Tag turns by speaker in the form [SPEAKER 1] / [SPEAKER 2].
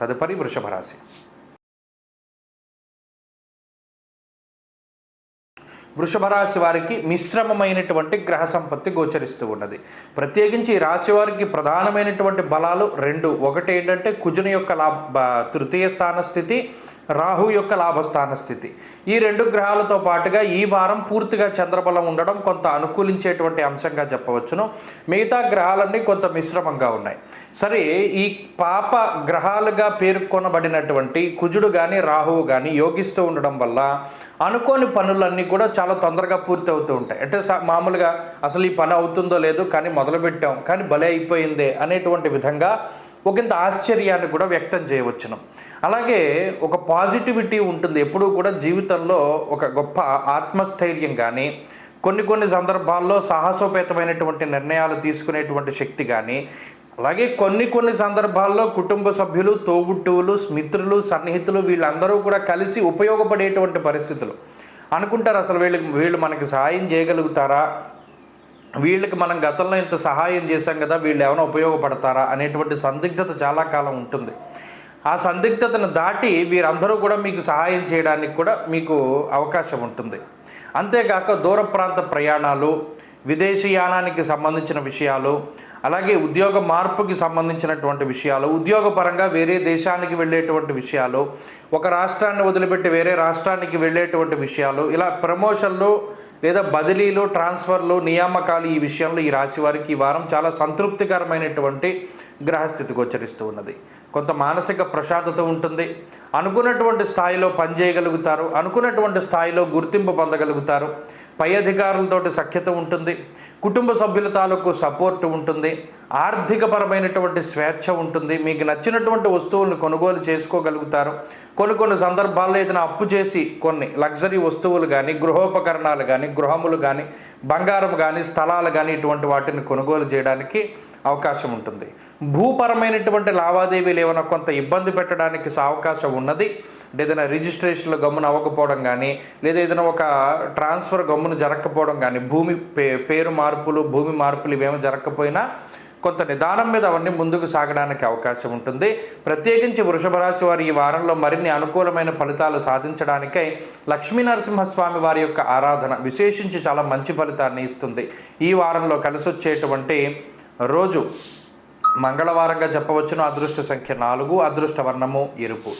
[SPEAKER 1] తదుపరి వృషభ రాశి. వృషభ రాశి వారికి మిశ్రమమైనటువంటి గ్రహ సంపత్తి గోచరిస్తూ ఉన్నది. ప్రత్యేకించి ఈ రాశి వారికి ప్రధానమైనటువంటి బలాలు రెండు. ఒకటి ఏంటంటే కుజుని యొక్క లాభ తృతీయ స్థాన స్థితి రాహు యొక్క లాభస్థాన స్థితి. ఈ రెండు గ్రహాలతో పాటుగా ఈ వారం పూర్తిగా చంద్రబలం ఉండడం కొంత అనుకూలించేటువంటి అంశంగా చెప్పవచ్చును. మిగతా గ్రహాలన్నీ కొంత మిశ్రమంగా ఉన్నాయి. సరే ఈ పాప గ్రహాలుగా పేర్కొనబడినటువంటి కుజుడు కానీ రాహువు కానీ యోగిస్తూ ఉండడం వల్ల అనుకోని పనులన్నీ కూడా చాలా తొందరగా పూర్తి అవుతూ ఉంటాయి. అంటే మామూలుగా అసలు ఈ పని అవుతుందో లేదో కానీ మొదలుపెట్టాం కానీ భలే అయిపోయిందే అనేటువంటి విధంగా ఒకంత ఆశ్చర్యాన్ని కూడా వ్యక్తం చేయవచ్చును. అలాగే ఒక పాజిటివిటీ ఉంటుంది. ఎప్పుడూ కూడా జీవితంలో ఒక గొప్ప ఆత్మస్థైర్యం కానీ కొన్ని కొన్ని సందర్భాల్లో సాహసోపేతమైనటువంటి నిర్ణయాలు తీసుకునేటువంటి శక్తి కానీ అలాగే కొన్ని కొన్ని సందర్భాల్లో కుటుంబ సభ్యులు తోబుట్టువులు మిత్రులు సన్నిహితులు వీళ్ళందరూ కూడా కలిసి ఉపయోగపడేటువంటి పరిస్థితులు. అనుకుంటారు అసలు వీళ్ళకి వీళ్ళు మనకి సహాయం చేయగలుగుతారా? వీళ్ళకి మనం గతంలో ఇంత సహాయం చేశాం కదా వీళ్ళు ఏమైనా ఉపయోగపడతారా అనేటువంటి సందిగ్ధత చాలా కాలం ఉంటుంది. ఆ సందిగ్ధతను దాటి వీరందరూ కూడా మీకు సహాయం చేయడానికి కూడా మీకు అవకాశం ఉంటుంది. అంతేకాక దూర ప్రాంత ప్రయాణాలు విదేశీయానానికి సంబంధించిన విషయాలు అలాగే ఉద్యోగ మార్పుకి సంబంధించినటువంటి విషయాలు ఉద్యోగపరంగా వేరే దేశానికి వెళ్ళేటువంటి విషయాలు ఒక రాష్ట్రాన్ని వదిలిపెట్టి వేరే రాష్ట్రానికి వెళ్ళేటువంటి విషయాలు ఇలా ప్రమోషన్లు లేదా బదిలీలు ట్రాన్స్ఫర్లు నియామకాలు ఈ విషయంలో ఈ రాశి వారికి ఈ వారం చాలా సంతృప్తికరమైనటువంటి గ్రహస్థితి గోచరిస్తూ ఉన్నది. కొంత మానసిక ప్రశాంతత ఉంటుంది. అనుకున్నటువంటి స్థాయిలో పనిచేయగలుగుతారు. అనుకున్నటువంటి స్థాయిలో గుర్తింపు పొందగలుగుతారు. పై అధికారులతోటి సఖ్యత ఉంటుంది. కుటుంబ సభ్యుల తాలూకు సపోర్ట్ ఉంటుంది. ఆర్థికపరమైనటువంటి స్వేచ్ఛ ఉంటుంది. మీకు నచ్చినటువంటి వస్తువులను కొనుగోలు చేసుకోగలుగుతారు. కొన్ని కొన్ని సందర్భాల్లో ఏదైనా అప్పు చేసి కొన్ని లగ్జరీ వస్తువులు కానీ గృహోపకరణాలు కానీ గృహములు కానీ బంగారం కానీ స్థలాలు కానీ ఇటువంటి వాటిని కొనుగోలు చేయడానికి అవకాశం ఉంటుంది. భూపరమైనటువంటి లావాదేవీలు ఏమైనా కొంత ఇబ్బంది పెట్టడానికి అవకాశం ఉన్నది. అంటే ఏదైనా రిజిస్ట్రేషన్లో గమ్మున అవ్వకపోవడం కానీ లేదా ఏదైనా ఒక ట్రాన్స్ఫర్ గమ్మున జరగకపోవడం కానీ భూమి పే పేరు మార్పులు భూమి మార్పులు ఇవేమో జరగకపోయినా కొంత నిదానం మీద అవన్నీ ముందుకు సాగడానికి అవకాశం ఉంటుంది. ప్రత్యేకించి వృషభ రాశి వారి ఈ వారంలో మరిన్ని అనుకూలమైన ఫలితాలు సాధించడానికై లక్ష్మీ నరసింహస్వామి వారి యొక్క ఆరాధన విశేషించి చాలా మంచి ఫలితాన్ని ఇస్తుంది. ఈ వారంలో కలిసి వచ్చేటువంటి రోజు మంగళవారంగా చెప్పవచ్చును. అదృష్ట సంఖ్య నాలుగు అదృష్ట వర్ణము ఎరుపు.